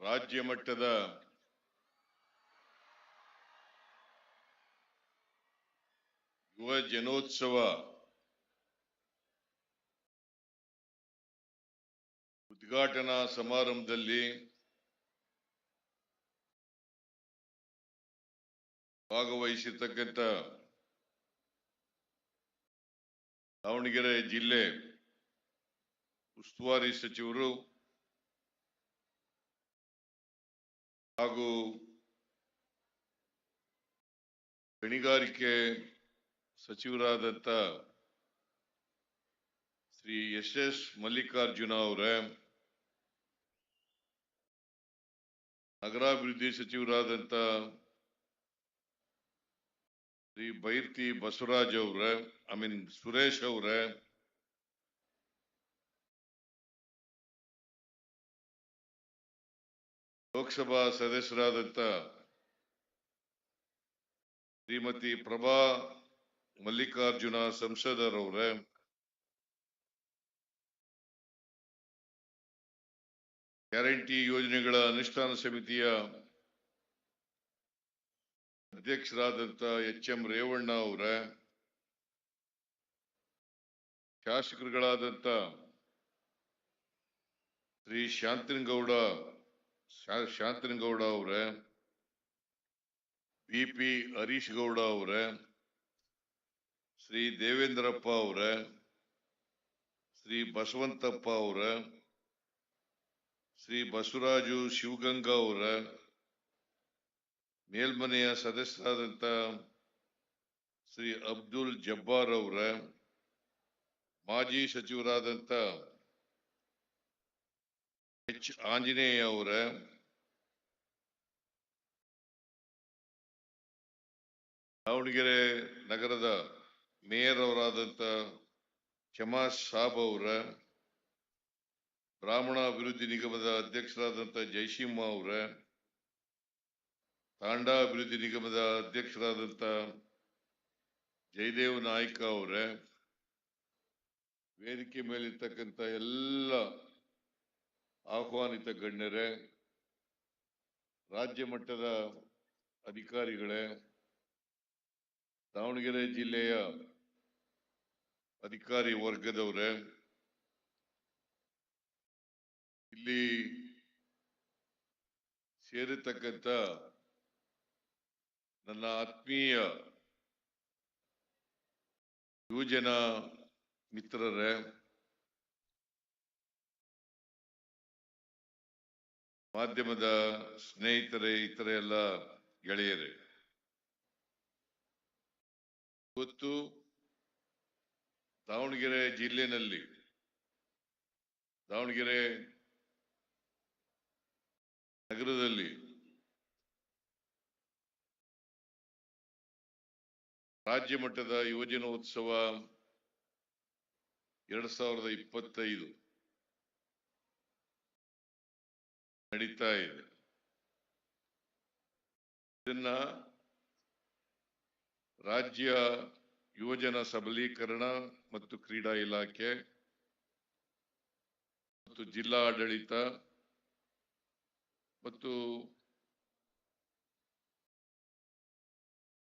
ರಾಜ್ಯ ಮಟ್ಟದ ಯುವ ಜನೋತ್ಸವ ಉದ್ಘಾಟನಾ ಸಮಾರಂಭದಲ್ಲಿ ಭಾಗವಹಿಸತಕ್ಕಂಥ ದಾವಣಗೆರೆ ಜಿಲ್ಲೆ ಉಸ್ತುವಾರಿ ಸಚಿವರು ಹಾಗೂ ಗಣಿಗಾರಿಕೆ ಸಚಿವರಾದಂಥ ಶ್ರೀ ಎಸ್ ಎಸ್ ಮಲ್ಲಿಕಾರ್ಜುನ ಅವರೇ, ನಗರಾಭಿವೃದ್ಧಿ ಸಚಿವರಾದಂಥ ಶ್ರೀ ಬೈರ್ತಿ ಬಸವರಾಜ್ ಅವರೇ ಐ ಮೀನ್ ಸುರೇಶ್ ಅವರೇ ಲೋಕಸಭಾ ಸದಸ್ಯರಾದಂತ ಶ್ರೀಮತಿ ಪ್ರಭಾ ಮಲ್ಲಿಕಾರ್ಜುನ ಸಂಸದರವರೇ, ಗ್ಯಾರಂಟಿ ಯೋಜನೆಗಳ ಅನುಷ್ಠಾನ ಸಮಿತಿಯ ಅಧ್ಯಕ್ಷರಾದಂತ ಎಚ್ ಎಂ ರೇವಣ್ಣ ಅವರ ಶಾಸಕರುಗಳಾದಂಥ ಶ್ರೀ ಶಾಂತನಗೌಡ ಶಾಂತನಗೌಡ ಅವರೇ ಬಿ ಪಿ ಹರೀಶ್ ಗೌಡ ಅವರೇ ಶ್ರೀ ದೇವೇಂದ್ರಪ್ಪ ಅವರೇ ಶ್ರೀ ಬಸವಂತಪ್ಪ ಅವರೇ ಶ್ರೀ ಬಸವರಾಜು ಶಿವಗಂಗಾ ಅವರೇ ಮೇಲ್ಮನೆಯ ಸದಸ್ಯರಾದಂಥ ಶ್ರೀ ಅಬ್ದುಲ್ ಜಬ್ಬಾರ್ ಅವರೇ ಮಾಜಿ ಸಚಿವರಾದಂಥ ಎಚ್ ಆಂಜನೇಯ ಅವರ ದಾವಣಗೆರೆ ನಗರದ ಮೇಯರ್ ಅವರಾದಂಥ ಶಮಾ ಸಾಬ್ ಅವರ, ಬ್ರಾಹ್ಮಣ ಅಭಿವೃದ್ಧಿ ನಿಗಮದ ಅಧ್ಯಕ್ಷರಾದಂಥ ಜಯಸಿಂಹ ಅವರ, ತಾಂಡಾ ಅಭಿವೃದ್ಧಿ ನಿಗಮದ ಅಧ್ಯಕ್ಷರಾದಂಥ ಜಯದೇವ್ ನಾಯ್ಕ ಅವರ, ವೇದಿಕೆ ಮೇಲಿರ್ತಕ್ಕಂಥ ಎಲ್ಲ ಆಹ್ವಾನಿತ ಗಣ್ಯರೇ, ರಾಜ್ಯ ಮಟ್ಟದ ಅಧಿಕಾರಿಗಳೇ, ದಾವಣಗೆರೆ ಜಿಲ್ಲೆಯ ಅಧಿಕಾರಿ ವರ್ಗದವರೇ, ಇಲ್ಲಿ ಸೇರಿರ್ತಕ್ಕಂಥ ನನ್ನ ಆತ್ಮೀಯ ಯುವಜನ ಮಿತ್ರರೇ ಮಾಧ್ಯಮದ ಸ್ನೇಹಿತರೆ, ಇತರ ಎಲ್ಲ ಗೆಳೆಯರೇ. ಇವತ್ತು ದಾವಣಗೆರೆ ಜಿಲ್ಲೆನಲ್ಲಿ, ದಾವಣಗೆರೆ ನಗರದಲ್ಲಿ ರಾಜ್ಯ ಮಟ್ಟದ ಯುವಜನೋತ್ಸವ ಎರಡ್ ಸಾವಿರದ ಇಪ್ಪತ್ತೈದು. ನಡೀತಾ ಇದೆ. ಇದನ್ನ ರಾಜ್ಯ ಯುವಜನ ಸಬಲೀಕರಣ ಮತ್ತು ಕ್ರೀಡಾ ಇಲಾಖೆ ಮತ್ತು ಜಿಲ್ಲಾ ಆಡಳಿತ ಮತ್ತು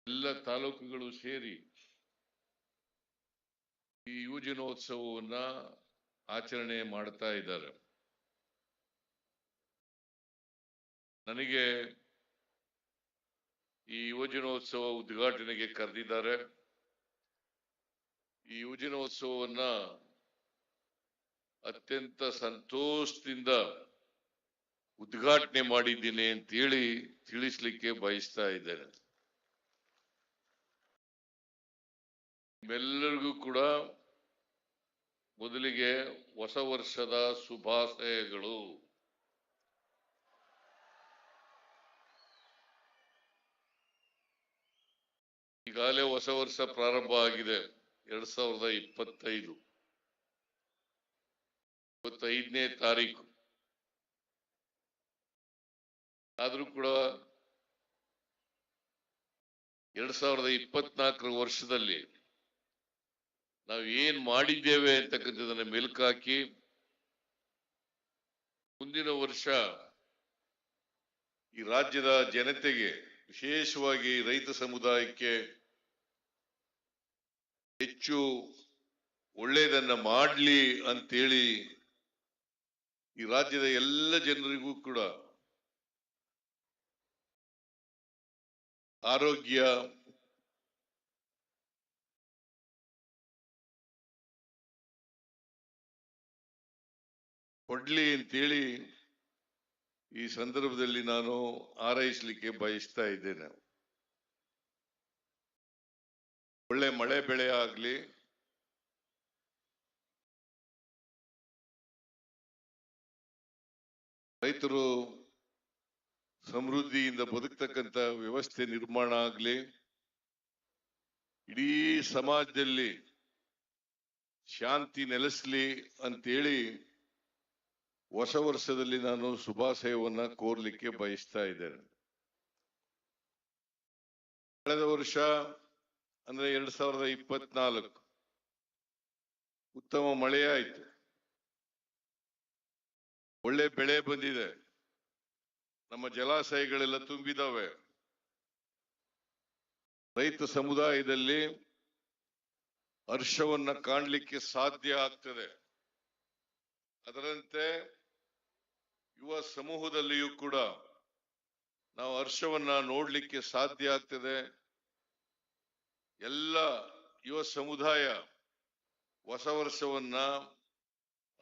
ಎಲ್ಲ ತಾಲೂಕುಗಳು ಸೇರಿ ಈ ಯುವಜನೋತ್ಸವವನ್ನ ಆಚರಣೆ ಮಾಡ್ತಾ ಇದ್ದಾರೆ. ನನಗೆ ಈ ಯುವಜನೋತ್ಸವ ಉದ್ಘಾಟನೆಗೆ ಕರೆದಿದ್ದಾರೆ. ಈ ಯುವಜನೋತ್ಸವವನ್ನ ಅತ್ಯಂತ ಸಂತೋಷದಿಂದ ಉದ್ಘಾಟನೆ ಮಾಡಿದ್ದೀನಿ ಅಂತೇಳಿ ತಿಳಿಸ್ಲಿಕ್ಕೆ ಬಯಸ್ತಾ ಇದ್ದೇನೆ. ನಿಮ್ಮೆಲ್ಲರಿಗೂ ಕೂಡ ಮೊದಲಿಗೆ ಹೊಸ ವರ್ಷದ ಶುಭಾಶಯಗಳು. ಈಗಾಗಲೇ ಹೊಸ ವರ್ಷ ಪ್ರಾರಂಭ ಆಗಿದೆ. ಎರಡ್ ಸಾವಿರದ ಇಪ್ಪತ್ತೈದು. ಇಪ್ಪತ್ತೈದನೇ ತಾರೀಕು. ಆದರೂ ಕೂಡ ಎರಡ್ ಸಾವಿರದ ಇಪ್ಪತ್ನಾಲ್ಕರ ವರ್ಷದಲ್ಲಿ ನಾವು ಏನ್ ಮಾಡಿದ್ದೇವೆ ಅಂತಕ್ಕಂಥದನ್ನ ಮೆಲುಕಾಕಿ ಮುಂದಿನ ವರ್ಷ ಈ ರಾಜ್ಯದ ಜನತೆಗೆ ವಿಶೇಷವಾಗಿ ರೈತ ಸಮುದಾಯಕ್ಕೆ ಹೆಚ್ಚು ಒಳ್ಳೆಯದನ್ನ ಮಾಡಲಿ ಅಂತೇಳಿ ಈ ರಾಜ್ಯದ ಎಲ್ಲ ಜನರಿಗೂ ಕೂಡ ಆರೋಗ್ಯ, ಕೊಡ್ಲಿ ಅಂತೇಳಿ ಈ ಸಂದರ್ಭದಲ್ಲಿ ನಾನು ಹಾರೈಸಲಿಕ್ಕೆ ಬಯಸ್ತಾ ಇದ್ದೇನೆ. ಒಳ್ಳೆ ಮಳೆ ಬೆಳೆ ಆಗಲಿ, ರೈತರು ಸಮೃದ್ಧಿಯಿಂದ ಬದುಕ್ತಕ್ಕಂತ ವ್ಯವಸ್ಥೆ ನಿರ್ಮಾಣ ಆಗ್ಲಿ, ಇಡೀ ಸಮಾಜದಲ್ಲಿ ಶಾಂತಿ ನೆಲೆಸಲಿ ಅಂತೇಳಿ ಹೊಸ ವರ್ಷದಲ್ಲಿ ನಾನು ಶುಭಾಶಯವನ್ನ ಕೋರ್ಲಿಕ್ಕೆ ಬಯಸ್ತಾ ಇದ್ದೇನೆ. ಕಳೆದ ವರ್ಷ ಅಂದ್ರೆ ಎರಡ್ ಸಾವಿರದ ಇಪ್ಪತ್ನಾಲ್ಕು. ಉತ್ತಮ ಮಳೆ ಆಯ್ತು. ಒಳ್ಳೆ ಬೆಳೆ ಬಂದಿದೆ. ನಮ್ಮ ಜಲಾಶಯಗಳೆಲ್ಲ ತುಂಬಿದಾವೆ. ರೈತ ಸಮುದಾಯದಲ್ಲಿ ಹರ್ಷವನ್ನ ಕಾಣಲಿಕ್ಕೆ ಸಾಧ್ಯ ಆಗ್ತದೆ. ಅದರಂತೆ ಯುವ ಸಮೂಹದಲ್ಲಿಯೂ ಕೂಡ ನಾವು ಹರ್ಷವನ್ನ ನೋಡ್ಲಿಕ್ಕೆ ಸಾಧ್ಯ ಆಗ್ತದೆ. ಎಲ್ಲ ಯುವ ಸಮುದಾಯ ಹೊಸ ವರ್ಷವನ್ನ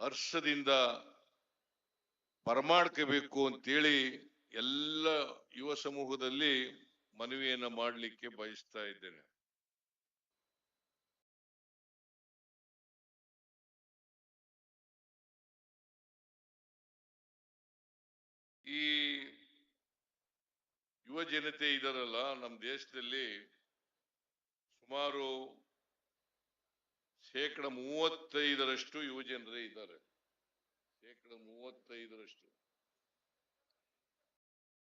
ಹರ್ಷದಿಂದ ಬರಮಾಡ್ಕೋಬೇಕು ಅಂತೇಳಿ ಎಲ್ಲ ಯುವ ಸಮೂಹದಲ್ಲಿ ಮನವಿಯನ್ನ ಮಾಡಲಿಕ್ಕೆ ಬಯಸ್ತಾ ಇದ್ದೇನೆ. ಈ ಯುವ ಜನತೆ ಇದಾರಲ್ಲ, ನಮ್ಮ ದೇಶದಲ್ಲಿ ಸುಮಾರು ಶೇಕಡ ಮೂವತ್ತೈದರಷ್ಟು ಯುವಜನರೇ ಇದ್ದಾರೆ. ಶೇಕಡ ಮೂವತ್ತೈದರಷ್ಟು.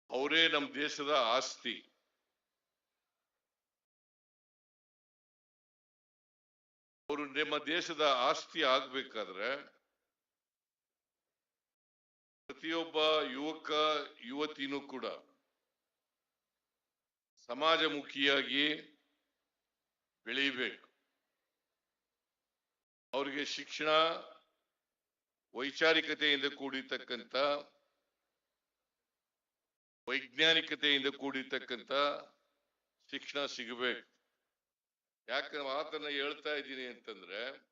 ಅವರೇ ನಮ್ಮ ದೇಶದ ಆಸ್ತಿ. ಅವರು ನಿಮ್ಮ ದೇಶದ ಆಸ್ತಿ ಆಗ್ಬೇಕಾದ್ರೆ ಪ್ರತಿಯೊಬ್ಬ ಯುವಕ, ಯುವತಿನೂ ಕೂಡ ಸಮಾಜಮುಖಿಯಾಗಿ ಬೆಳೀಬೇಕು ಅವರಿಗೆ ಶಿಕ್ಷಣ ವೈಚಾರಿಕತೆಯಿಂದ ಕೂಡಿರ್ತಕ್ಕಂಥ ವೈಜ್ಞಾನಿಕತೆಯಿಂದ ಕೂಡಿರ್ತಕ್ಕಂಥ ಶಿಕ್ಷಣ ಸಿಗಬೇಕು. ಯಾಕಂದ್ರೆ ಮಾತನ್ನ ಹೇಳ್ತಾ ಇದ್ದೀನಿ ಅಂತಂದ್ರೆ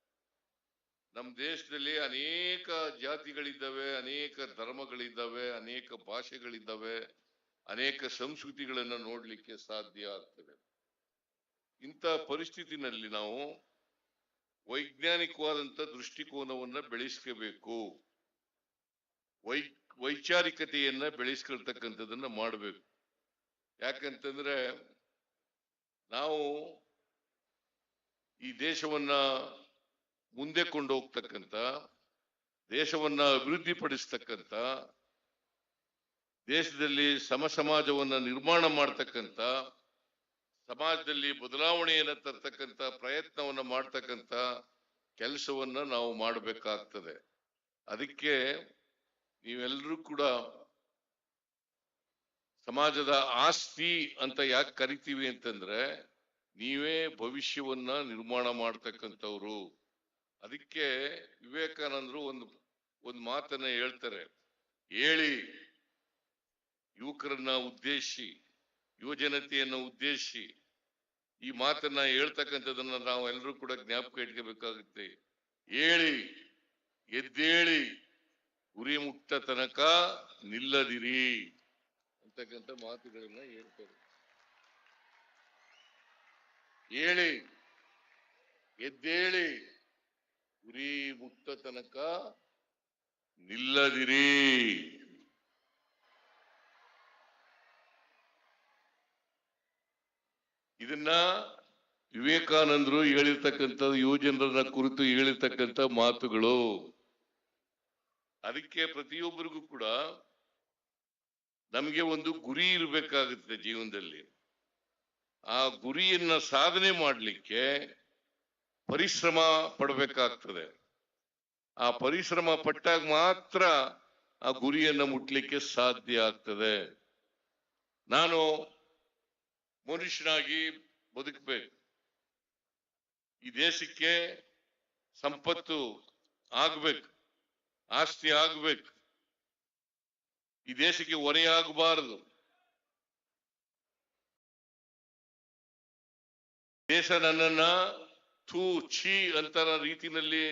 ನಮ್ಮ ದೇಶದಲ್ಲಿ ಅನೇಕ ಜಾತಿಗಳಿದ್ದಾವೆ, ಅನೇಕ ಧರ್ಮಗಳಿದ್ದಾವೆ, ಅನೇಕ ಭಾಷೆಗಳಿದ್ದಾವೆ, ಅನೇಕ ಸಂಸ್ಕೃತಿಗಳನ್ನು ನೋಡ್ಲಿಕ್ಕೆ ಸಾಧ್ಯ ಆಗ್ತದೆ. ಇಂಥ ಪರಿಸ್ಥಿತಿನಲ್ಲಿ ನಾವು ವೈಜ್ಞಾನಿಕವಾದಂತ ದೃಷ್ಟಿಕೋನವನ್ನ ಬೆಳೆಸ್ಕೋಬೇಕು. ವೈ, ವೈಚಾರಿಕತೆಯನ್ನ ಬೆಳೆಸ್ಕೊಳ್ತಕ್ಕಂಥದ್ದನ್ನ ಮಾಡಬೇಕು. ಯಾಕಂತಂದ್ರೆ ನಾವು ಈ ದೇಶವನ್ನ ಮುಂದೆ ಕೊಂಡು ಹೋಗ್ತಕ್ಕಂಥ ದೇಶವನ್ನ ಅಭಿವೃದ್ಧಿಪಡಿಸ್ತಕ್ಕಂಥ, ದೇಶದಲ್ಲಿ ಸಮ ಸಮಾಜವನ್ನ ನಿರ್ಮಾಣ ಮಾಡ್ತಕ್ಕಂಥ ಸಮಾಜದಲ್ಲಿ ಬದಲಾವಣೆಯನ್ನು ತರ್ತಕ್ಕಂಥ ಪ್ರಯತ್ನವನ್ನು ಮಾಡ್ತಕ್ಕಂಥ ಕೆಲಸವನ್ನು ನಾವು ಮಾಡಬೇಕಾಗ್ತದೆ. ಅದಕ್ಕೆ ನೀವೆಲ್ಲರೂ ಕೂಡ ಸಮಾಜದ ಆಸ್ತಿ ಅಂತ ಯಾಕೆ ಕರಿತೀವಿ ಅಂತಂದ್ರೆ ನೀವೇ ಭವಿಷ್ಯವನ್ನ ನಿರ್ಮಾಣ ಮಾಡ್ತಕ್ಕಂಥವ್ರು. ಅದಕ್ಕೆ ವಿವೇಕಾನಂದರು ಒಂದು ಒಂದು ಮಾತನ್ನ ಹೇಳ್ತಾರೆ. ಹೇಳಿ, ಯುವಕರನ್ನ ಉದ್ದೇಶಿ, ಯುವಜನತೆಯನ್ನು ಉದ್ದೇಶಿ ಈ ಮಾತನ್ನ ಹೇಳ್ತಕ್ಕಂಥದನ್ನ ನಾವು ಎಲ್ಲರೂ ಕೂಡ ಜ್ಞಾಪಕ ಇಟ್ಕೋಬೇಕಾಗುತ್ತೆ. ಹೇಳಿ ಎದ್ದೇಳಿ ಗುರಿ ಮುಕ್ತ ತನಕ ನಿಲ್ಲದಿರಿ ಅಂತಕ್ಕಂಥ ಮಾತುಗಳನ್ನ ಹೇಳ್ತಾರೆ. ಹೇಳಿ ಎದ್ದೇಳಿ ಗುರಿ ಮುಕ್ತ ತನಕ ನಿಲ್ಲದಿರಿ. ಇದನ್ನ ವಿವೇಕಾನಂದರು ಹೇಳಿರ್ತಕ್ಕಂಥ ಯುವಜನರನ್ನ ಕುರಿತು ಹೇಳಿರ್ತಕ್ಕಂಥ ಮಾತುಗಳು. ಅದಕ್ಕೆ ಪ್ರತಿಯೊಬ್ಬರಿಗೂ ಕೂಡ ನಮಗೆ ಒಂದು ಗುರಿ ಇರಬೇಕಾಗುತ್ತೆ ಜೀವನದಲ್ಲಿ. ಆ ಗುರಿಯನ್ನ ಸಾಧನೆ ಮಾಡಲಿಕ್ಕೆ ಪರಿಶ್ರಮ ಪಡಬೇಕಾಗ್ತದೆ. ಆ ಪರಿಶ್ರಮ ಪಟ್ಟಾಗ ಮಾತ್ರ ಆ ಗುರಿಯನ್ನ ಮುಟ್ಲಿಕ್ಕೆ ಸಾಧ್ಯ ಆಗ್ತದೆ. ನಾನು ಮನುಷ್ಯನಾಗಿ ಬದುಕಬೇಕು. ಈ ದೇಶಕ್ಕೆ ಸಂಪತ್ತು ಆಗಬೇಕು, ಆಸ್ತಿ ಆಗಬೇಕು. ಈ ದೇಶಕ್ಕೆ ಹೊರೆಯಾಗಬಾರದು ದೇಶ ನನ್ನನ್ನ ಥೂ ಛೀ ಅಂತರ ರೀತಿನಲ್ಲಿ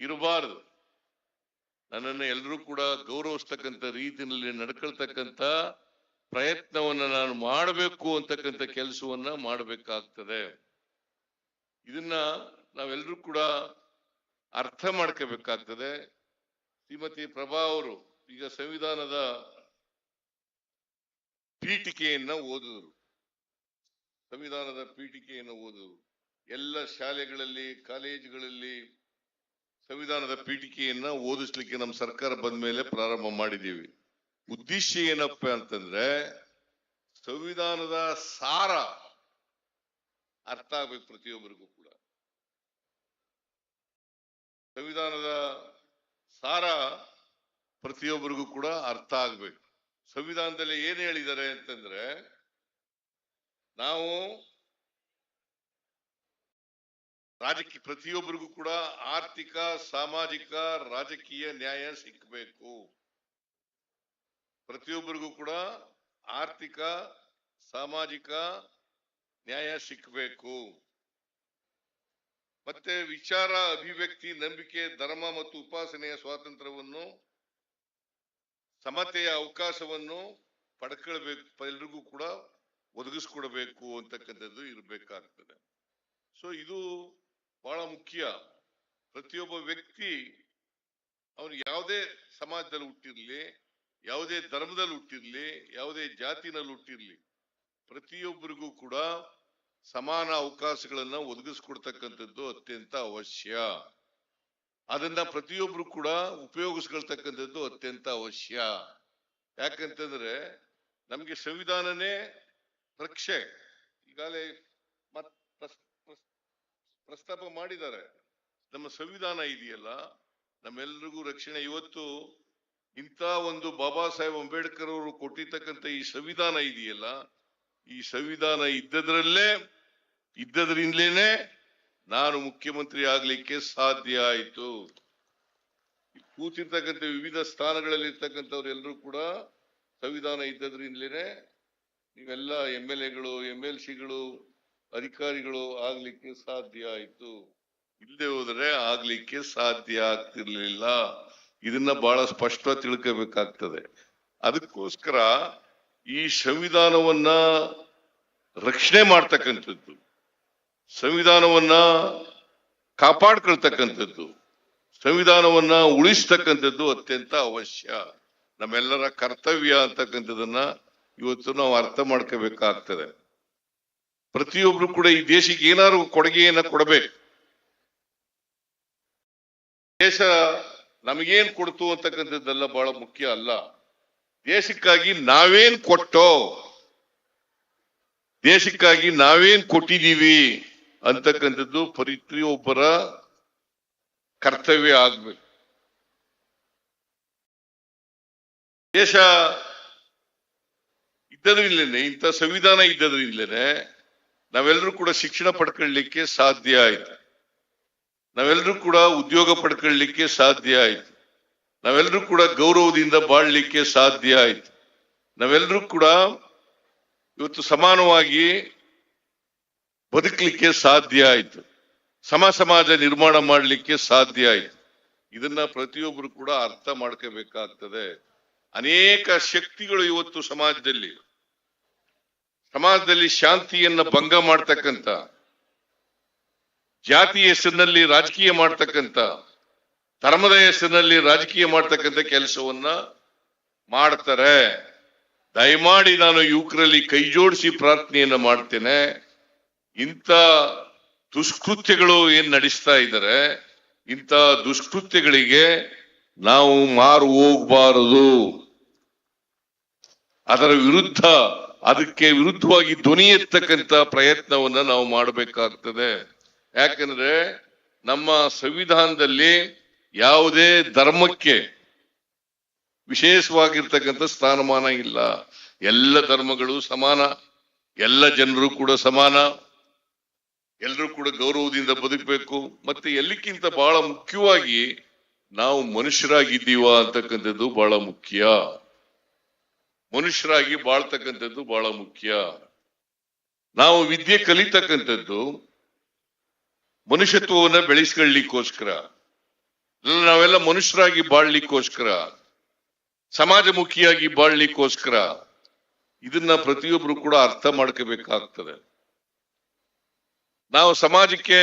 ಇರಬಾರದು. ನನ್ನನ್ನು ಎಲ್ಲರೂ ಕೂಡ ಗೌರವಿಸ್ತಕ್ಕಂಥ ರೀತಿಯಲ್ಲಿ ನಡ್ಕೊಳ್ತಕ್ಕಂಥ ಪ್ರಯತ್ನವನ್ನ ನಾನು ಮಾಡಬೇಕು ಅಂತಕ್ಕಂಥ ಕೆಲಸವನ್ನ ಮಾಡಬೇಕಾಗ್ತದೆ. ಇದನ್ನ ನಾವೆಲ್ಲರೂ ಕೂಡ ಅರ್ಥ ಮಾಡ್ಕೋಬೇಕಾಗ್ತದೆ. ಶ್ರೀಮತಿ ಪ್ರಭಾ ಅವರು ಈಗ ಸಂವಿಧಾನದ ಪೀಠಿಕೆಯನ್ನ ಓದಿದ್ರು. ಸಂವಿಧಾನದ ಪೀಠಿಕೆಯನ್ನ ಓದಿದ್ರು. ಎಲ್ಲ ಶಾಲೆಗಳಲ್ಲಿ, ಕಾಲೇಜುಗಳಲ್ಲಿ ಸಂವಿಧಾನದ ಪೀಠಿಕೆಯನ್ನ ಓದಿಸ್ಲಿಕ್ಕೆ ನಮ್ಮ ಸರ್ಕಾರ ಬಂದ ಮೇಲೆ ಪ್ರಾರಂಭ ಮಾಡಿದ್ದೀವಿ. ಉದ್ದೇಶ ಏನಪ್ಪ ಅಂತಂದ್ರೆ ಸಂವಿಧಾನದ ಸಾರ ಅರ್ಥ ಆಗ್ಬೇಕು ಪ್ರತಿಯೊಬ್ಬರಿಗೂ ಕೂಡ. ಸಂವಿಧಾನದ ಸಾರ ಪ್ರತಿಯೊಬ್ಬರಿಗೂ ಕೂಡ ಅರ್ಥ ಆಗ್ಬೇಕು. ಸಂವಿಧಾನದಲ್ಲಿ ಏನ್ ಹೇಳಿದ್ದಾರೆ ಅಂತಂದ್ರೆ ನಾವು ರಾಜಕೀಯ ಪ್ರತಿಯೊಬ್ಬರಿಗೂ ಕೂಡ ಆರ್ಥಿಕ, ಸಾಮಾಜಿಕ, ರಾಜಕೀಯ ನ್ಯಾಯ ಸಿಕ್ಕಬೇಕು ಪ್ರತಿಯೊಬ್ಬರಿಗೂ ಕೂಡ ಆರ್ಥಿಕ, ಸಾಮಾಜಿಕ ನ್ಯಾಯ ಸಿಕ್ಕಬೇಕು ಮತ್ತೆ ವಿಚಾರ, ಅಭಿವ್ಯಕ್ತಿ, ನಂಬಿಕೆ, ಧರ್ಮ ಮತ್ತು ಉಪಾಸನೆಯ ಸ್ವಾತಂತ್ರ್ಯವನ್ನು, ಸಮತೆಯ ಅವಕಾಶವನ್ನು ಪಡ್ಕೊಳ್ಬೇಕು ಎಲ್ರಿಗೂ ಕೂಡ ಒದಗಿಸ್ಕೊಡ್ಬೇಕು ಅಂತಕ್ಕಂಥದ್ದು ಇರಬೇಕಾಗ್ತದೆ. ಸೊ ಇದು ಬಹಳ ಮುಖ್ಯ. ಪ್ರತಿಯೊಬ್ಬ ವ್ಯಕ್ತಿ, ಅವನು ಯಾವುದೇ ಸಮಾಜದಲ್ಲಿ ಹುಟ್ಟಿರ್ಲಿ ಯಾವುದೇ ಧರ್ಮದಲ್ಲಿ ಹುಟ್ಟಿರ್ಲಿ, ಯಾವುದೇ ಜಾತಿನಲ್ಲಿ ಹುಟ್ಟಿರ್ಲಿ, ಪ್ರತಿಯೊಬ್ಬರಿಗೂ ಕೂಡ ಸಮಾನ ಅವಕಾಶಗಳನ್ನ ಒದಗಿಸ್ಕೊಡ್ತಕ್ಕಂಥದ್ದು ಅತ್ಯಂತ ಅವಶ್ಯ. ಅದನ್ನ ಪ್ರತಿಯೊಬ್ರು ಕೂಡ ಉಪಯೋಗಿಸ್ಕೊಳ್ತಕ್ಕಂಥದ್ದು ಅತ್ಯಂತ ಅವಶ್ಯ. ಯಾಕಂತಂದ್ರೆ ನಮಗೆ ಸಂವಿಧಾನನೇ ರಕ್ಷೆ ಈಗಾಗಲೇ ಮತ್ ಪ್ರಸ್- ಪ್ರಸ್- ಪ್ರಸ್ತಾಪ ಮಾಡಿದ್ದಾರೆ. ನಮ್ಮ ಸಂವಿಧಾನ ಇದೆಯಲ್ಲ, ನಮ್ಮೆಲ್ರಿಗೂ ರಕ್ಷಣೆ. ಇವತ್ತು ಇಂಥ ಒಂದು ಬಾಬಾ ಸಾಹೇಬ್ ಅಂಬೇಡ್ಕರ್ ಅವರು ಕೊಟ್ಟಿರ್ತಕ್ಕಂಥ ಈ ಸಂವಿಧಾನ ಇದೆಯಲ್ಲ, ಈ ಸಂವಿಧಾನ ಇದ್ದದ್ರಲ್ಲೇ, ಇದ್ದದ್ರಿಂದಲೇನೆ ನಾನು ಮುಖ್ಯಮಂತ್ರಿ ಆಗ್ಲಿಕ್ಕೆ ಸಾಧ್ಯ ಆಯಿತು. ಕೂತಿರ್ತಕ್ಕಂಥ ವಿವಿಧ ಸ್ಥಾನಗಳಲ್ಲಿ ಇರ್ತಕ್ಕಂಥವ್ರು ಎಲ್ಲರೂ ಕೂಡ ಸಂವಿಧಾನ ಇದ್ದದ್ರಿಂದಲೇನೆ ನೀವೆಲ್ಲ ಎಂ ಎಲ್ ಎಗಳು ಎಂ ಎಲ್ ಸಿಗಳು, ಅಧಿಕಾರಿಗಳು ಆಗ್ಲಿಕ್ಕೆ ಸಾಧ್ಯ ಆಯ್ತು. ಇಲ್ಲದೆ ಹೋದ್ರೆ ಆಗ್ಲಿಕ್ಕೆ ಸಾಧ್ಯ ಆಗ್ತಿರ್ಲಿಲ್ಲ. ಇದನ್ನ ಬಹಳ ಸ್ಪಷ್ಟ ತಿಳ್ಕೋಬೇಕಾಗ್ತದೆ. ಅದಕ್ಕೋಸ್ಕರ ಈ ಸಂವಿಧಾನವನ್ನ ರಕ್ಷಣೆ ಮಾಡ್ತಕ್ಕಂಥದ್ದು, ಸಂವಿಧಾನವನ್ನ ಕಾಪಾಡ್ಕೊಳ್ತಕ್ಕಂಥದ್ದು, ಸಂವಿಧಾನವನ್ನ ಉಳಿಸ್ತಕ್ಕಂಥದ್ದು ಅತ್ಯಂತ ಅವಶ್ಯ. ನಮ್ಮೆಲ್ಲರ ಕರ್ತವ್ಯ ಅಂತಕ್ಕಂಥದ್ದನ್ನ ಇವತ್ತು ನಾವು ಅರ್ಥ ಮಾಡ್ಕೋಬೇಕಾಗ್ತದೆ. ಪ್ರತಿಯೊಬ್ರು ಕೂಡ ಈ ದೇಶಕ್ಕೆ ಏನಾದ್ರು ಕೊಡುಗೆಯನ್ನ ಕೊಡಬೇಕು. ದೇಶ ನಮಗೇನ್ ಕೊಡ್ತು ಅಂತಕ್ಕಂಥದ್ದೆಲ್ಲ ಬಹಳ ಮುಖ್ಯ ಅಲ್ಲ. ದೇಶಕ್ಕಾಗಿ ನಾವೇನ್ ಕೊಟ್ಟೋ, ದೇಶಕ್ಕಾಗಿ ನಾವೇನ್ ಕೊಟ್ಟಿದೀವಿ ಅಂತಕ್ಕಂಥದ್ದು ಪ್ರತಿಯೊಬ್ಬರ ಕರ್ತವ್ಯ ಆಗ್ಬೇಕು. ದೇಶ ಇದ್ದದ್ರಿಂದಲೇ, ಇಂಥ ಸಂವಿಧಾನ ಇದ್ದದ್ರಿಂದಲೇ ನಾವೆಲ್ಲರೂ ಕೂಡ ಶಿಕ್ಷಣ ಪಡ್ಕೊಳ್ಳಿಕ್ಕೆ ಸಾಧ್ಯ ಆಯ್ತು. ನಾವೆಲ್ಲರೂ ಕೂಡ ಉದ್ಯೋಗ ಪಡ್ಕೊಳ್ಳಿಕ್ಕೆ ಸಾಧ್ಯ ಆಯ್ತು. ನಾವೆಲ್ಲರೂ ಕೂಡ ಗೌರವದಿಂದ ಬಾಳ್ಲಿಕ್ಕೆ ಸಾಧ್ಯ ಆಯ್ತು. ನಾವೆಲ್ಲರೂ ಕೂಡ ಇವತ್ತು ಸಮಾನವಾಗಿ ಬದುಕಲಿಕ್ಕೆ ಸಾಧ್ಯ ಆಯ್ತು. ಸಮ ಸಮಾಜ ನಿರ್ಮಾಣ ಮಾಡಲಿಕ್ಕೆ ಸಾಧ್ಯ ಆಯ್ತು. ಇದನ್ನ ಪ್ರತಿಯೊಬ್ಬರು ಕೂಡ ಅರ್ಥ ಮಾಡ್ಕೋಬೇಕಾಗ್ತದೆ. ಅನೇಕ ಶಕ್ತಿಗಳು ಇವತ್ತು ಸಮಾಜದಲ್ಲಿ. ಸಮಾಜದಲ್ಲಿ ಶಾಂತಿಯನ್ನ ಭಂಗ ಮಾಡ್ತಕ್ಕಂಥ ಜಾತಿ ಹೆಸರಿನಲ್ಲಿ ರಾಜಕೀಯ ಮಾಡ್ತಕ್ಕಂಥ, ಧರ್ಮದ ಹೆಸರಿನಲ್ಲಿ ರಾಜಕೀಯ ಮಾಡ್ತಕ್ಕಂಥ ಕೆಲಸವನ್ನ ಮಾಡ್ತಾರೆ. ದಯಮಾಡಿ ನಾನು ಯುವಕರಲ್ಲಿ ಕೈ ಜೋಡಿಸಿ ಪ್ರಾರ್ಥನೆಯನ್ನ ಮಾಡ್ತೇನೆ. ಇಂಥ ದುಷ್ಕೃತ್ಯಗಳು ಏನ್ ನಡೆಸ್ತಾ ಇದ್ದಾರೆ, ಇಂಥ ದುಷ್ಕೃತ್ಯಗಳಿಗೆ ನಾವು ಮಾರು ಹೋಗಬಾರದು. ಅದರ ವಿರುದ್ಧ, ಅದಕ್ಕೆ ವಿರುದ್ಧವಾಗಿ ಧ್ವನಿ ಎತ್ತಕ್ಕಂತ ಪ್ರಯತ್ನವನ್ನ ನಾವು ಮಾಡಬೇಕಾಗ್ತದೆ. ಯಾಕಂದ್ರೆ ನಮ್ಮ ಸಂವಿಧಾನದಲ್ಲಿ ಯಾವುದೇ ಧರ್ಮಕ್ಕೆ ವಿಶೇಷವಾಗಿರ್ತಕ್ಕಂಥ ಸ್ಥಾನಮಾನ ಇಲ್ಲ. ಎಲ್ಲ ಧರ್ಮಗಳು ಸಮಾನ. ಎಲ್ಲ ಜನರು ಕೂಡ ಸಮಾನ. ಎಲ್ಲರೂ ಕೂಡ ಗೌರವದಿಂದ ಬದುಕಬೇಕು. ಮತ್ತೆ ಎಲ್ಲಕ್ಕಿಂತ ಬಹಳ ಮುಖ್ಯವಾಗಿ ನಾವು ಮನುಷ್ಯರಾಗಿದ್ದೀವ ಅಂತಕ್ಕಂಥದ್ದು ಬಹಳ ಮುಖ್ಯ. ಮನುಷ್ಯರಾಗಿ ಬಾಳ್ತಕ್ಕಂಥದ್ದು ಬಹಳ ಮುಖ್ಯ. ನಾವು ವಿದ್ಯೆ ಕಲಿತಕ್ಕಂಥದ್ದು ಮನುಷ್ಯತ್ವವನ್ನ ಬೆಳೆಸ್ಕೊಳ್ಳಿಕ್ಕೋಸ್ಕರ ಅಲ್ಲ, ನಾವೆಲ್ಲ ಮನುಷ್ಯರಾಗಿ ಬಾಳ್ಲಿಕ್ಕೋಸ್ಕರ ಸಮಾಜಮುಖಿಯಾಗಿ ಬಾಳ್ಲಿಕ್ಕೋಸ್ಕರ ಇದನ್ನ ಪ್ರತಿಯೊಬ್ರು ಕೂಡ ಅರ್ಥ ಮಾಡ್ಕೋಬೇಕಾಗ್ತದೆ. ನಾವು ಸಮಾಜಕ್ಕೆ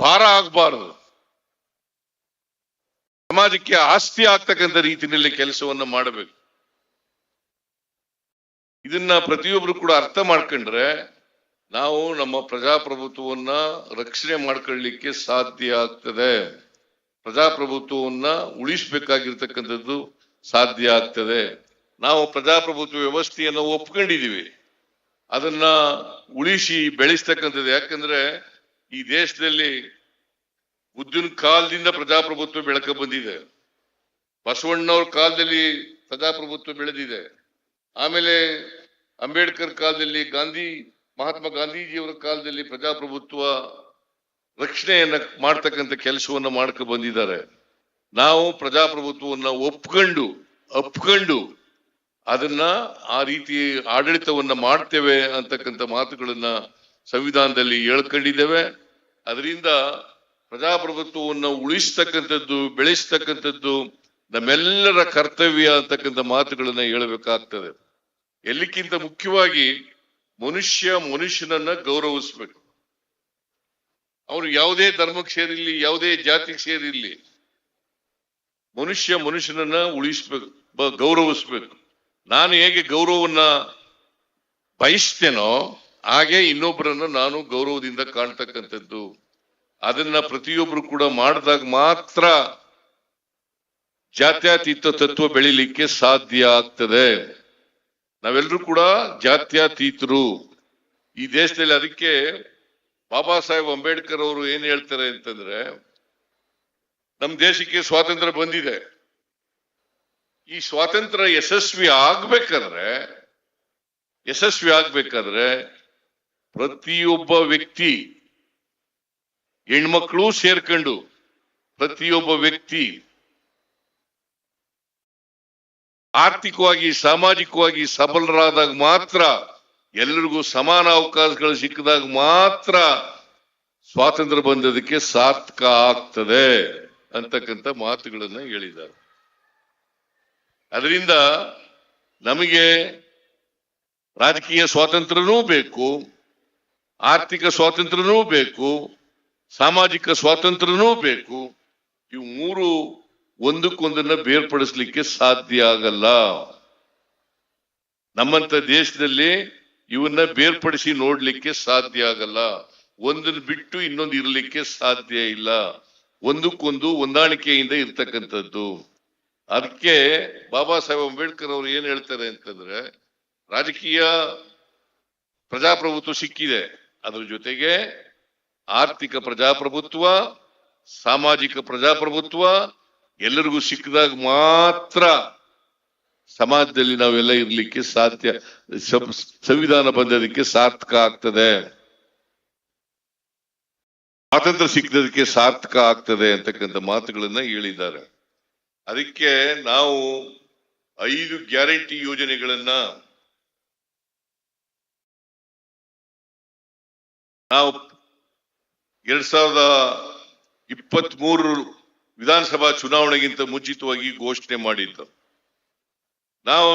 ಭಾರ ಆಗಬಾರದು. ಸಮಾಜಕ್ಕೆ ಆಸ್ತಿ ಆಗ್ತಕ್ಕಂಥ ರೀತಿಯಲ್ಲಿ ಕೆಲಸವನ್ನ ಮಾಡಬೇಕು. ಇದನ್ನ ಪ್ರತಿಯೊಬ್ರು ಕೂಡ ಅರ್ಥ ಮಾಡ್ಕೊಂಡ್ರೆ ನಾವು ನಮ್ಮ ಪ್ರಜಾಪ್ರಭುತ್ವವನ್ನ ರಕ್ಷಣೆ ಮಾಡ್ಕೊಳ್ಳಿಕ್ಕೆ ಸಾಧ್ಯ ಆಗ್ತದೆ. ಪ್ರಜಾಪ್ರಭುತ್ವವನ್ನ ಉಳಿಸ್ಬೇಕಾಗಿರ್ತಕ್ಕಂಥದ್ದು ಸಾಧ್ಯ ಆಗ್ತದೆ. ನಾವು ಪ್ರಜಾಪ್ರಭುತ್ವ ವ್ಯವಸ್ಥೆಯನ್ನು ಒಪ್ಕೊಂಡಿದೀವಿ. ಅದನ್ನ ಉಳಿಸಿ ಬೆಳೆಸ್ತಕ್ಕಂಥದ್ದು. ಯಾಕಂದ್ರೆ ಈ ದೇಶದಲ್ಲಿ ಬುದ್ಧನ ಕಾಲದಿಂದ ಪ್ರಜಾಪ್ರಭುತ್ವ ಬೆಳಕ ಬಂದಿದೆ. ಬಸವಣ್ಣವ್ರ ಕಾಲದಲ್ಲಿ ಪ್ರಜಾಪ್ರಭುತ್ವ ಬೆಳೆದಿದೆ. ಆಮೇಲೆ ಅಂಬೇಡ್ಕರ್ ಕಾಲದಲ್ಲಿ ಗಾಂಧಿ ಮಹಾತ್ಮ ಗಾಂಧೀಜಿಯವರ ಕಾಲದಲ್ಲಿ ಪ್ರಜಾಪ್ರಭುತ್ವ ರಕ್ಷಣೆಯನ್ನ ಮಾಡ್ತಕ್ಕಂಥ ಕೆಲಸವನ್ನ ಮಾಡ್ಕೊ ಬಂದಿದ್ದಾರೆ. ನಾವು ಪ್ರಜಾಪ್ರಭುತ್ವವನ್ನ ಒಪ್ಕೊಂಡು ಅಪ್ಕೊಂಡು ಅದನ್ನ ಆ ರೀತಿ ಆಡಳಿತವನ್ನ ಮಾಡ್ತೇವೆ ಅಂತಕ್ಕಂಥ ಮಾತುಗಳನ್ನ ಸಂವಿಧಾನದಲ್ಲಿ ಹೇಳ್ಕೊಂಡಿದ್ದೇವೆ. ಅದರಿಂದ ಪ್ರಜಾಪ್ರಭುತ್ವವನ್ನ ಉಳಿಸ್ತಕ್ಕಂಥದ್ದು, ಬೆಳೆಸ್ತಕ್ಕಂಥದ್ದು ನಮ್ಮೆಲ್ಲರ ಕರ್ತವ್ಯ ಅಂತಕ್ಕಂಥ ಮಾತುಗಳನ್ನ ಹೇಳಬೇಕಾಗ್ತದೆ. ಎಲ್ಲಿಕ್ಕಿಂತ ಮುಖ್ಯವಾಗಿ ಮನುಷ್ಯ ಮನುಷ್ಯನನ್ನ ಗೌರವಿಸ್ಬೇಕು. ಅವ್ರು ಯಾವುದೇ ಧರ್ಮಕ್ಕೆ ಸೇರಿರ್ಲಿ ಯಾವುದೇ ಜಾತಿಗೆ ಸೇರಿರ್ಲಿ ಮನುಷ್ಯ ಮನುಷ್ಯನನ್ನ ಉಳಿಸ್ಬೇಕು ಗೌರವಿಸ್ಬೇಕು. ನಾನು ಹೇಗೆ ಗೌರವವನ್ನ ಬಯಸ್ತೇನೋ ಹಾಗೆ ಇನ್ನೊಬ್ಬರನ್ನ ನಾನು ಗೌರವದಿಂದ ಕಾಣ್ತಕ್ಕಂಥದ್ದು. ಅದನ್ನ ಪ್ರತಿಯೊಬ್ರು ಕೂಡ ಮಾಡಿದಾಗ ಮಾತ್ರ ಜಾತ್ಯತೀತ ತತ್ವ ಬೆಳಿಲಿಕ್ಕೆ ಸಾಧ್ಯ ಆಗ್ತದೆ. ನಾವೆಲ್ಲರೂ ಕೂಡ ಜಾತ್ಯತೀತರು. ಈ ದೇಶದಲ್ಲಿ ಅದಕ್ಕೆ ಬಾಬಾ ಸಾಹೇಬ್ ಅಂಬೇಡ್ಕರ್ ಅವರು ಏನ್ ಹೇಳ್ತಾರೆ ಅಂತಂದ್ರೆ ನಮ್ಮ ದೇಶಕ್ಕೆ ಸ್ವಾತಂತ್ರ್ಯ ಬಂದಿದೆ. ಈ ಸ್ವಾತಂತ್ರ್ಯ ಯಶಸ್ವಿ ಆಗ್ಬೇಕಾದ್ರೆ ಯಶಸ್ವಿ ಆಗ್ಬೇಕಾದ್ರೆ ಪ್ರತಿಯೊಬ್ಬ ವ್ಯಕ್ತಿ, ಹೆಣ್ಮಕ್ಳು ಸೇರ್ಕೊಂಡು ಪ್ರತಿಯೊಬ್ಬ ವ್ಯಕ್ತಿ ಆರ್ಥಿಕವಾಗಿ, ಸಾಮಾಜಿಕವಾಗಿ ಸಬಲರಾದಾಗ ಮಾತ್ರ, ಎಲ್ಲರಿಗೂ ಸಮಾನ ಅವಕಾಶಗಳು ಸಿಕ್ಕಿದಾಗ ಮಾತ್ರ ಸ್ವಾತಂತ್ರ್ಯ ಬಂದದಕ್ಕೆ ಸಾರ್ಥಕ ಆಗ್ತದೆ ಅಂತಕ್ಕಂಥ ಮಾತುಗಳನ್ನ ಹೇಳಿದ್ದಾರೆ. ಅದರಿಂದ ನಮಗೆ ರಾಜಕೀಯ ಸ್ವಾತಂತ್ರ್ಯನೂ ಬೇಕು, ಆರ್ಥಿಕ ಸ್ವಾತಂತ್ರ್ಯನೂ ಬೇಕು, ಸಾಮಾಜಿಕ ಸ್ವಾತಂತ್ರ್ಯನೂ ಬೇಕು. ಇವು ಮೂರು ಒಂದಕ್ಕೊಂದನ್ನ ಬೇರ್ಪಡಿಸ್ಲಿಕ್ಕೆ ಸಾಧ್ಯ ಆಗಲ್ಲ. ನಮ್ಮಂತ ದೇಶದಲ್ಲಿ ಇವನ್ನ ಬೇರ್ಪಡಿಸಿ ನೋಡ್ಲಿಕ್ಕೆ ಸಾಧ್ಯ ಆಗಲ್ಲ. ಒಂದನ್ನ ಬಿಟ್ಟು ಇನ್ನೊಂದು ಇರಲಿಕ್ಕೆ ಸಾಧ್ಯ ಇಲ್ಲ. ಒಂದಕ್ಕೊಂದು ಹೊಂದಾಣಿಕೆಯಿಂದ ಇರ್ತಕ್ಕಂಥದ್ದು. ಅದಕ್ಕೆ ಬಾಬಾ ಸಾಹೇಬ್ ಅಂಬೇಡ್ಕರ್ ಅವರು ಏನ್ ಹೇಳ್ತಾರೆ ಅಂತಂದ್ರೆ, ರಾಜಕೀಯ ಪ್ರಜಾಪ್ರಭುತ್ವ ಸಿಕ್ಕಿದೆ. ಅದ್ರ ಜೊತೆಗೆ ಆರ್ಥಿಕ ಪ್ರಜಾಪ್ರಭುತ್ವ, ಸಾಮಾಜಿಕ ಪ್ರಜಾಪ್ರಭುತ್ವ ಎಲ್ಲರಿಗೂ ಸಿಕ್ಕಿದಾಗ ಮಾತ್ರ ಸಮಾಜದಲ್ಲಿ ನಾವೆಲ್ಲ ಇರ್ಲಿಕ್ಕೆ ಸಾಧ್ಯ ಸಂವಿಧಾನ ಬಂದದಕ್ಕೆ ಸಾರ್ಥಕ ಆಗ್ತದೆ. ಸ್ವಾತಂತ್ರ್ಯ ಸಿಕ್ಕದಕ್ಕೆ ಸಾರ್ಥಕ ಆಗ್ತದೆ ಅಂತಕ್ಕಂಥ ಮಾತುಗಳನ್ನ ಹೇಳಿದ್ದಾರೆ. ಅದಕ್ಕೆ ನಾವು ಐದು ಗ್ಯಾರಂಟಿ ಯೋಜನೆಗಳನ್ನ ನಾವು ಎರಡ್ ಸಾವಿರದ ಇಪ್ಪತ್ತ್ ಮೂರು ವಿಧಾನಸಭಾ ಚುನಾವಣೆಗಿಂತ ಮುಂಚಿತವಾಗಿ ಘೋಷಣೆ ಮಾಡಿದ್ದು. ನಾವು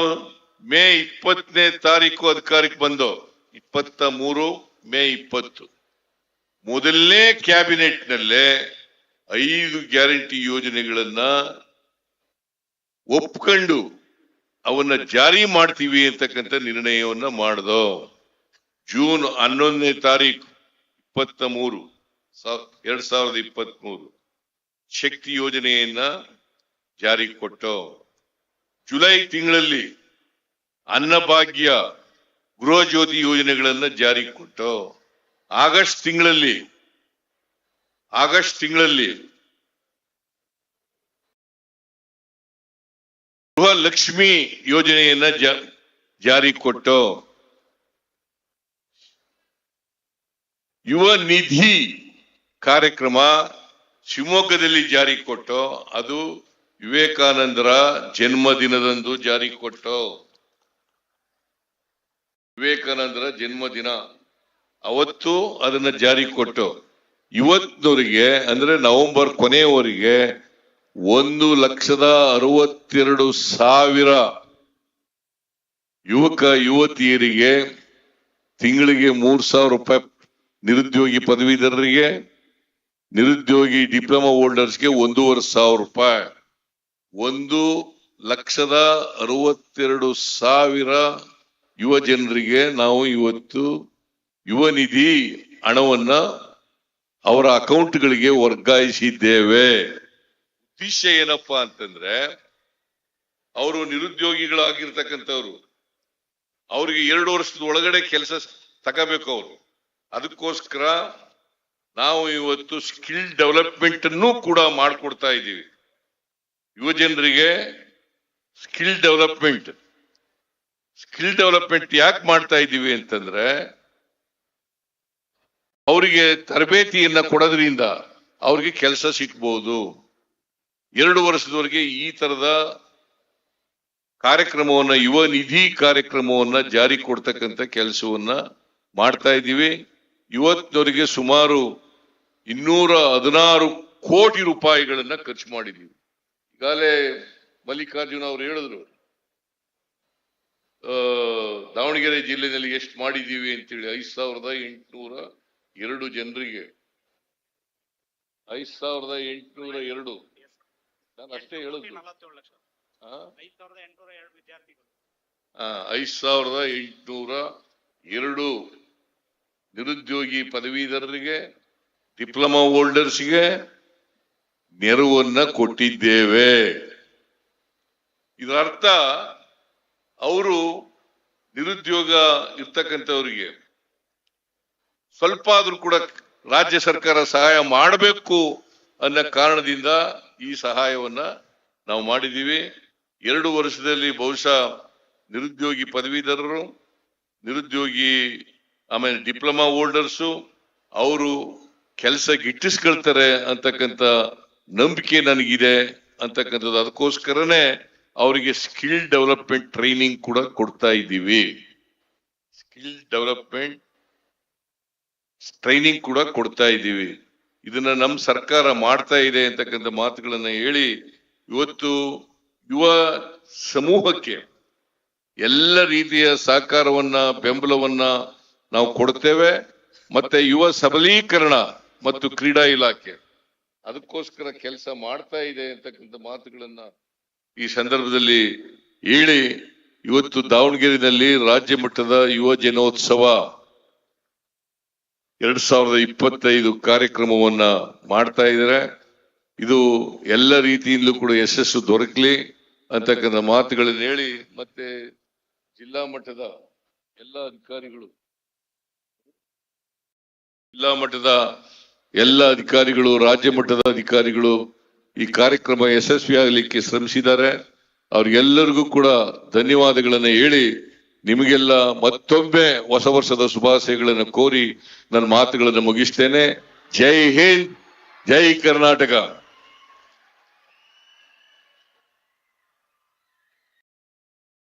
ಮೇ ಇಪ್ಪತ್ತನೇ ತಾರೀಕು ಅಧಿಕಾರಕ್ಕೆ ಬಂದು, ಇಪ್ಪತ್ತ ಮೂರು, ಮೇ ಇಪ್ಪತ್ತು. ಮೊದಲನೇ ಕ್ಯಾಬಿನೆಟ್ ನಲ್ಲೇ ಐದು ಗ್ಯಾರಂಟಿ ಯೋಜನೆಗಳನ್ನ ಒಪ್ಕೊಂಡು ಅವನ್ನ ಜಾರಿ ಮಾಡ್ತೀವಿ ಅಂತಕ್ಕಂಥ ನಿರ್ಣಯವನ್ನ ಮಾಡ್ದೋ. ಜೂನ್ ಹನ್ನೊಂದನೇ ತಾರೀಕು ಇಪ್ಪತ್ತ ಮೂರು ಎರಡ್ ಸಾವಿರದ ಇಪ್ಪತ್ತ್ ಮೂರು. ಶಕ್ತಿ ಯೋಜನೆಯನ್ನ ಜಾರಿಗೆ ಕೊಟ್ಟು ಜುಲೈ ತಿಂಗಳಲ್ಲಿ ಅನ್ನಭಾಗ್ಯ ಗೃಹ ಜ್ಯೋತಿ ಯೋಜನೆಗಳನ್ನ ಜಾರಿಗೆ ಕೊಟ್ಟು ಆಗಸ್ಟ್ ತಿಂಗಳಲ್ಲಿ ಆಗಸ್ಟ್ ತಿಂಗಳಲ್ಲಿ ಗೃಹ ಲಕ್ಷ್ಮಿ ಯೋಜನೆಯನ್ನ ಜಾರಿ ಕೊಟ್ಟು ಯುವ ನಿಧಿ ಕಾರ್ಯಕ್ರಮ ಶಿವಮೊಗ್ಗದಲ್ಲಿ ಜಾರಿ ಕೊಟ್ಟೋ, ಅದು ವಿವೇಕಾನಂದರ ಜನ್ಮದಿನದಂದು ಜಾರಿ ಕೊಟ್ಟು. ವಿವೇಕಾನಂದರ ಜನ್ಮದಿನ. ಅವತ್ತು ಅದನ್ನ ಜಾರಿ ಕೊಟ್ಟು. ಇವತ್ತಿನವರಿಗೆ ಅಂದ್ರೆ ನವೆಂಬರ್ ಕೊನೆಯವರೆಗೆ, ಒಂದು ಲಕ್ಷದ ಅರವತ್ತೆರಡು ಸಾವಿರ ಯುವಕ, ಯುವತಿಯರಿಗೆ ತಿಂಗಳಿಗೆ ಮೂರ್ ಸಾವಿರ ರೂಪಾಯಿ ನಿರುದ್ಯೋಗಿ ಪದವೀಧರರಿಗೆ ನಿರುದ್ಯೋಗಿ ಡಿಪ್ಲೊಮಾ ಹೋಲ್ಡರ್ಸ್ಗೆ ಒಂದೂವರೆ ಸಾವಿರ ರೂಪಾಯಿ. ಒಂದು ಲಕ್ಷದ ಅರವತ್ತೆರಡು ಸಾವಿರ ಯುವ ಜನರಿಗೆ ನಾವು ಇವತ್ತು ಯುವ ನಿಧಿ ಹಣವನ್ನ ಅವರ ಅಕೌಂಟ್ಗಳಿಗೆ ವರ್ಗಾಯಿಸಿದ್ದೇವೆ. ಉದ್ದೇಶ ಏನಪ್ಪಾ ಅಂತಂದ್ರೆ, ಅವರು ನಿರುದ್ಯೋಗಿಗಳಾಗಿರ್ತಕ್ಕಂಥವ್ರು, ಅವ್ರಿಗೆ ಎರಡು ವರ್ಷದ ಒಳಗಡೆ ಕೆಲಸ ತಗೋಬೇಕು ಅವರು. ಅದಕ್ಕೋಸ್ಕರ ನಾವು ಇವತ್ತು ಸ್ಕಿಲ್ ಡೆವಲಪ್ಮೆಂಟ್ ಅನ್ನು ಕೂಡ ಮಾಡಿಕೊಡ್ತಾ ಇದ್ದೀವಿ. ಯುವಜನರಿಗೆ ಸ್ಕಿಲ್ ಡೆವಲಪ್ಮೆಂಟ್. ಸ್ಕಿಲ್ ಡೆವಲಪ್ಮೆಂಟ್ ಯಾಕೆ ಮಾಡ್ತಾ ಇದ್ದೀವಿ ಅಂತಂದ್ರೆ, ಅವರಿಗೆ ತರಬೇತಿಯನ್ನ ಕೊಡೋದ್ರಿಂದ ಅವ್ರಿಗೆ ಕೆಲಸ ಸಿಗ್ಬೋದು. ಎರಡು ವರ್ಷದವರೆಗೆ ಈ ತರದ ಕಾರ್ಯಕ್ರಮವನ್ನ, ಯುವ ನಿಧಿ ಕಾರ್ಯಕ್ರಮವನ್ನ ಜಾರಿ ಕೊಡ್ತಕ್ಕಂಥ ಕೆಲಸವನ್ನ ಮಾಡ್ತಾ ಇದ್ದೀವಿ. ಇವತ್ತಿನವರಿಗೆ ಸುಮಾರು ಇನ್ನೂರ ಹದಿನಾರು ಕೋಟಿ ರೂಪಾಯಿಗಳನ್ನ ಖರ್ಚು ಮಾಡಿದೀವಿ. ಈಗಾಗಲೇ ಮಲ್ಲಿಕಾರ್ಜುನ ಅವರು ಹೇಳಿದ್ರು ದಾವಣಗೆರೆ ಜಿಲ್ಲೆಯಲ್ಲಿ ಎಷ್ಟು ಮಾಡಿದ್ದೀವಿ ಅಂತೇಳಿ. ಐದ್ ಸಾವಿರದ ಎಂಟುನೂರ ಎರಡು ಜನರಿಗೆ. ಐದ್ ಸಾವಿರದ ಎಂಟುನೂರ ಎರಡು. ನಾನು ಅಷ್ಟೇ ಹೇಳುದು ಐದ್ ಸಾವಿರದ ಎಂಟುನೂರ ಎರಡು ನಿರುದ್ಯೋಗಿ ಪದವೀಧರರಿಗೆ ಡಿಪ್ಲೊಮಾ ಹೋಲ್ಡರ್ಸ್ಗೆ ನೆರವನ್ನ ಕೊಟ್ಟಿದ್ದೇವೆ. ಇದರರ್ಥ, ಅವರು ನಿರುದ್ಯೋಗ ಇರ್ತಕ್ಕಂಥವ್ರಿಗೆ ಸ್ವಲ್ಪ ಆದ್ರೂ ಕೂಡ ರಾಜ್ಯ ಸರ್ಕಾರ ಸಹಾಯ ಮಾಡಬೇಕು ಅನ್ನೋ ಕಾರಣದಿಂದ ಈ ಸಹಾಯವನ್ನ ನಾವು ಮಾಡಿದ್ದೀವಿ. ಎರಡು ವರ್ಷದಲ್ಲಿ ಬಹುಶಃ ನಿರುದ್ಯೋಗಿ ಪದವೀಧರರು, ನಿರುದ್ಯೋಗಿ, ಆಮೇಲೆ ಡಿಪ್ಲೊಮಾ ಹೋಲ್ಡರ್ಸು, ಅವರು ಕೆಲಸ ಗಿಟ್ಟಿಸ್ಕೊಳ್ತಾರೆ ಅಂತಕ್ಕಂಥ ನಂಬಿಕೆ ನನಗಿದೆ ಅಂತಕ್ಕಂಥದ್ದು. ಅದಕ್ಕೋಸ್ಕರನೇ ಅವರಿಗೆ ಸ್ಕಿಲ್ ಡೆವಲಪ್ಮೆಂಟ್ ಟ್ರೈನಿಂಗ್ ಕೂಡ ಕೊಡ್ತಾ ಇದ್ದೀವಿ. ಸ್ಕಿಲ್ ಡೆವಲಪ್ಮೆಂಟ್ ಟ್ರೈನಿಂಗ್ ಕೂಡ ಕೊಡ್ತಾ ಇದ್ದೀವಿ. ಇದನ್ನ ನಮ್ಮ ಸರ್ಕಾರ ಮಾಡ್ತಾ ಇದೆ ಅಂತಕ್ಕಂಥ ಮಾತುಗಳನ್ನ ಹೇಳಿ ಇವತ್ತು ಯುವ ಸಮೂಹಕ್ಕೆ ಎಲ್ಲ ರೀತಿಯ ಸಹಕಾರವನ್ನ, ಬೆಂಬಲವನ್ನ ನಾವು ಕೊಡ್ತೇವೆ. ಮತ್ತೆ ಯುವ ಸಬಲೀಕರಣ ಮತ್ತು ಕ್ರೀಡಾ ಇಲಾಖೆ. ಅದಕ್ಕೋಸ್ಕರ ಕೆಲಸ ಮಾಡ್ತಾ ಇದೆ ಅಂತಕ್ಕಂಥ ಮಾತುಗಳನ್ನ ಈ ಸಂದರ್ಭದಲ್ಲಿ ಹೇಳಿ, ಇವತ್ತು ದಾವಣಗೆರೆಯಲ್ಲಿ ರಾಜ್ಯ ಮಟ್ಟದ ಯುವ ಜನೋತ್ಸವ ಎರಡ್ ಸಾವಿರದ ಇಪ್ಪತ್ತೈದು ಕಾರ್ಯಕ್ರಮವನ್ನ ಮಾಡ್ತಾ ಇದ್ದಾರೆ. ಇದು ಎಲ್ಲ ರೀತಿಯಿಂದಲೂ ಕೂಡ ಯಶಸ್ಸು ದೊರಕಲಿ ಅಂತಕ್ಕಂಥ ಮಾತುಗಳನ್ನು ಹೇಳಿ, ಮತ್ತೆ ಜಿಲ್ಲಾ ಮಟ್ಟದ ಎಲ್ಲ ಅಧಿಕಾರಿಗಳು, ಜಿಲ್ಲಾ ಮಟ್ಟದ ಎಲ್ಲ ಅಧಿಕಾರಿಗಳು, ರಾಜ್ಯ ಮಟ್ಟದ ಅಧಿಕಾರಿಗಳು ಈ ಕಾರ್ಯಕ್ರಮ ಯಶಸ್ವಿಯಾಗಲಿಕ್ಕೆ ಶ್ರಮಿಸಿದ್ದಾರೆ. ಅವ್ರಿಗೆಲ್ಲರಿಗೂ ಕೂಡ ಧನ್ಯವಾದಗಳನ್ನು ಹೇಳಿ ನಿಮಗೆಲ್ಲ ಮತ್ತೊಮ್ಮೆ ಹೊಸ ವರ್ಷದ ಶುಭಾಶಯಗಳನ್ನು ಕೋರಿ ನನ್ನ ಮಾತುಗಳನ್ನು ಮುಗಿಸ್ತೇನೆ. ಜೈ ಹಿಂದ್, ಜೈ ಕರ್ನಾಟಕ.